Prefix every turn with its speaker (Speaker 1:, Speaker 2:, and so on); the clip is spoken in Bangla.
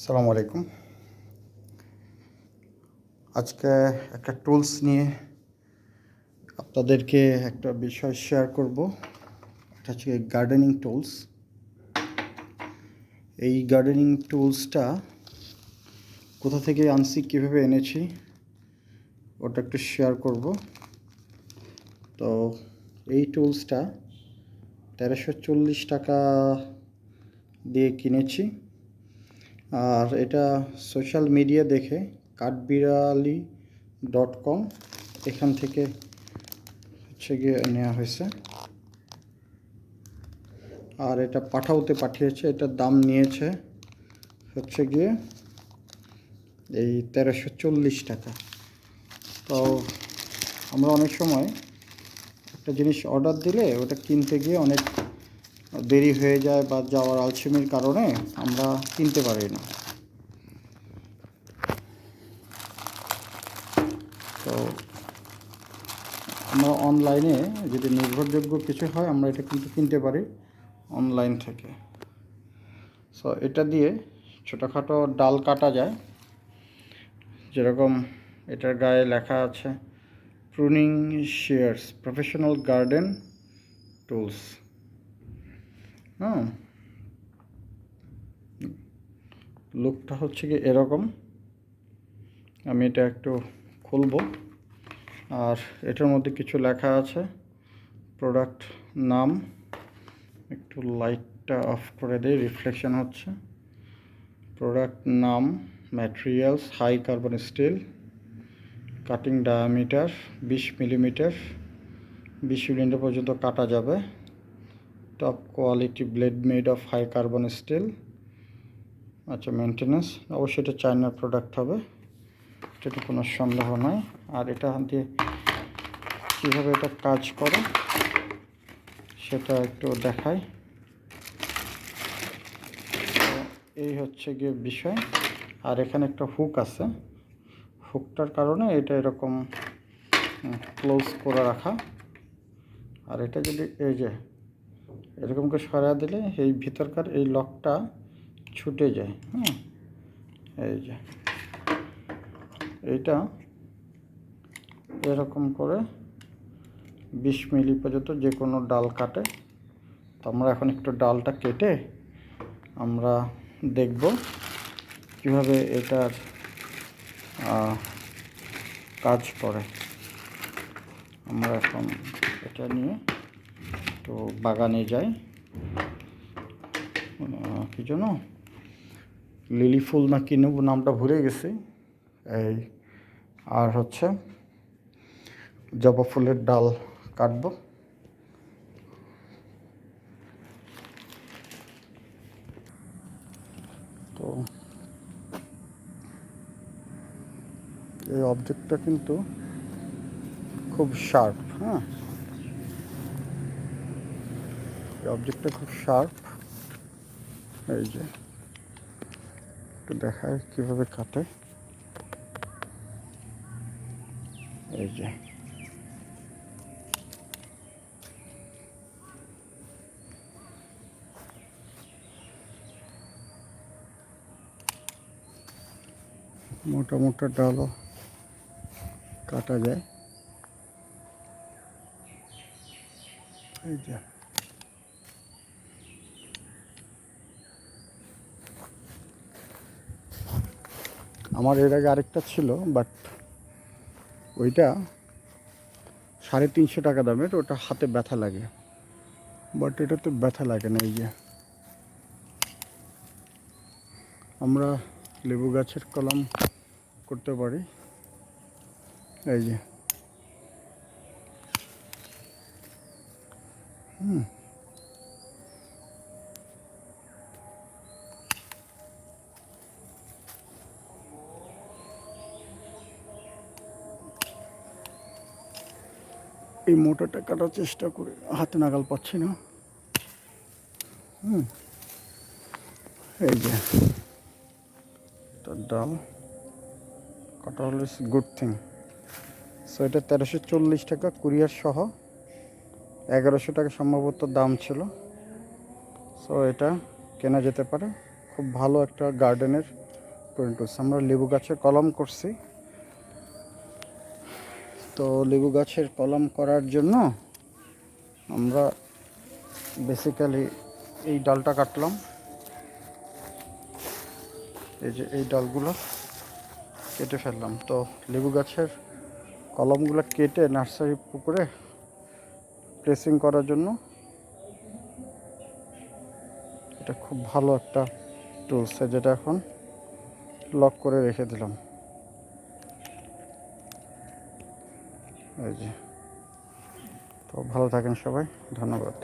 Speaker 1: আসসালামু আলাইকুম। আজকে একটা টুলস নিয়ে আপনাদেরকে একটা বিষয় শেয়ার করব। এটা হচ্ছে গার্ডেনিং টুলস। এই গার্ডেনিং টুলসটা কোথা থেকে আনছি, কীভাবে এনেছি, ওটা একটু শেয়ার করব। তো এই টুলসটা তেরোশো চল্লিশ টাকা দিয়ে কিনেছি। আর এটা সোশ্যাল মিডিয়া দেখে কাঠবিড়ালি ডট কম এখান থেকে হচ্ছে গিয়ে নেওয়া হয়েছে। আর এটা পাঠাওতে পাঠিয়েছে এটার দাম নিয়েছে হচ্ছে গিয়ে এই তেরোশো চল্লিশ টাকা। তো আমরা অনেক সময় একটা জিনিস অর্ডার দিলে ওটা কিনতে গিয়ে অনেক দেরি হয়ে যায় বা যাওয়ার আলসেমির কারণে আমরা কিনতে পারি না। তো আমরা অনলাইনে যদি নির্ভরযোগ্য কিছু হয়, আমরা এটা কিন্তু কিনতে পারি অনলাইন থেকে। সো এটা দিয়ে ছোটোখাটো ডাল কাটা যায়। যেরকম এটার গায়ে লেখা আছে pruning shears professional garden tools হ্যাঁ। লুকটা হচ্ছে কি এরকম। আমি এটা একটু খুলবো। আর এটার মধ্যে কিছু লেখা আছে। প্রোডাক্ট নাম। একটু লাইটটা অফ করে দেই রিফ্লেকশন হচ্ছে। প্রোডাক্ট নাম materials high carbon steel cutting diameter বিশ মিলিমিটার বিশ মিলিমিটার পর্যন্ত কাটা যাবে। Top quality blade made of high carbon steel আচ্ছা মেনটেন্যান্স অবশ্যই এটা চায়নার প্রোডাক্ট হবে। এটা কোনো সন্দেহ নয় আর এটা দিয়ে কীভাবে এটা কাজ করে, সেটা একটু দেখাই। এই হচ্ছে গিয়ে বিষয়। আর এখানে একটা হুক আছে। হুকটার কারণে এটা এরকম ক্লোজ করে রাখা। আর এটা যদি এই যে এরকম করে সরা দিলে এই ভিতরকার এই লকটা ছুটে যায় হ্যাঁ এই যে। এইটা এরকম করে বিশ মিলি পর্যন্ত যে কোনো ডাল কাটে। তো আমরা এখন একটু ডালটা কেটে আমরা দেখব কীভাবে এটার কাজ করে। আমরা এখন এটা নিয়ে তো বাগানে যাই। কি জন্য লিলি ফুল না কি নেব নামটা ভুলে গেছি। এই, আর হচ্ছে জবা ফুলের ডাল কাটবো। তো এই অবজেক্টটা কিন্তু খুব শার্প হ্যাঁ এই অবজেক্টটা খুব শার্প এই যে, একটু দেখায় কীভাবে কাটে। এই যে। মোটা মোটা ডালও কাটা যায়। এই যে। আমার এর আগে আরেকটা ছিল বাট ওইটা সাড়ে তিনশো টাকা দামের, ওটা হাতে ব্যথা লাগে। বাট এটা তো ব্যথা লাগে না, এই যে। আমরা লেবু গাছের কলম করতে পারি। এই যে। হুম। এই মোটাটা কাটার চেষ্টা করে। হাতে নাগাল পাচ্ছি না। হুম। এই যে। তার ডাল কাটা হলো গুড থিং সো এটা তেরোশো চল্লিশ টাকা কুরিয়ার সহ। এগারোশো টাকা সম্ভবত দাম ছিল। সো এটা কেনা যেতে পারে। খুব ভালো একটা গার্ডেনের প্রুন টুলস আমরা লেবু গাছের কলম করছি। তো লেবু গাছের কলম করার জন্য আমরা বেসিক্যালি এই ডালটা কাটলাম। এই যে এই ডালগুলো কেটে ফেললাম। তো লেবু গাছের কলমগুলো কেটে নার্সারি পুকুরে প্রেসিং করার জন্য এটা খুব ভালো একটা টুলস যেটা এখন লক করে রেখে দিলাম। এই যে। তো ভালো থাকেন সবাই ধন্যবাদ।